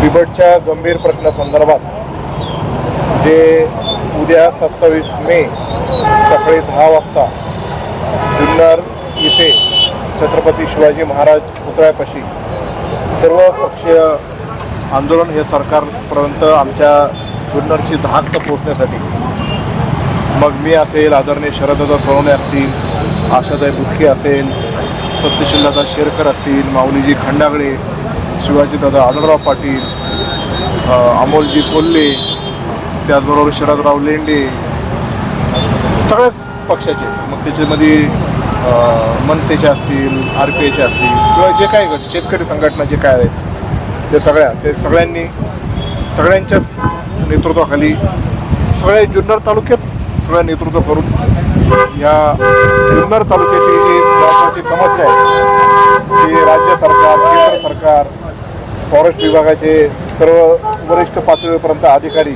बिबटच्या गंभीर प्रश्नासंदर्भात जे उद्या सत्तावीस मे सकाळी दहा वाजता जुन्नर इथे छत्रपती शिवाजी महाराज पुतळ्यापाशी सर्व पक्षीय आंदोलन हे सरकारपर्यंत आमच्या जुन्नरची धाक पोचण्यासाठी मग मी असेल आदरणीय शरददादा सोनवणे असतील आशाताई बुचके असेल सत्यशिल्लाचा शेरकर असतील माऊलीजी खंडागळे शिवाजीदादा आढळराव पाटील अमोलजी कोल्हे त्याचबरोबर शरदराव लेंडे सगळ्याच पक्षाचे मग त्याच्यामध्ये मनसेचे असतील आर पी एचे असतील किंवा जे काय शेतकरी संघटना जे काय आहेत ते सगळ्या ते सगळ्यांनी सगळ्यांच्याच नेतृत्वाखाली सगळ्या जुन्नर तालुक्यात सगळं नेतृत्व करून या जुन्नर तालुक्याची जी महत्त्वाची समस्या आहे ती राज्य सरकार केंद्र सरकार फॉरेस्ट विभागाचे सर्व वरिष्ठ पातळीपर्यंत अधिकारी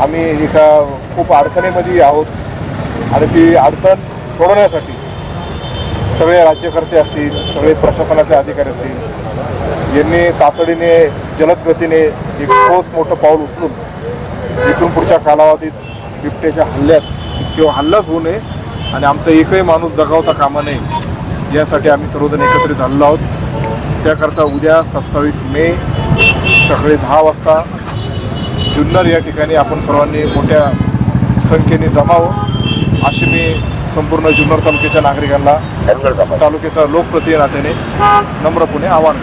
आम्ही एका खूप अडचणीमध्ये आहोत. आणि ती अडचण सोडवण्यासाठी सगळे राज्यकर्ते असतील सगळे प्रशासनाचे अधिकारी असतील यांनी तातडीने जलद गतीने एक ठोस मोठं पाऊल उचलून इथून पुढच्या कालावधीत बिबट्याच्या हल्ल्यात किंवा हल्लाच होऊ नये आणि आमचा एकही माणूस जगावता कामा नये यासाठी आम्ही सर्वजण एकत्रित झालेलो आहोत. त्याकरता उद्या सत्तावीस मे सकाळी दहा वाजता. जुन्नर या ठिकाणी आपण सर्वांनी मोठ्या संख्येने जमावं. अशी मी संपूर्ण जुन्नर तालुक्याच्या नागरिकांना तालुक्याचा लोकप्रतिनिधी नात्याने नम्रपणे आवाहन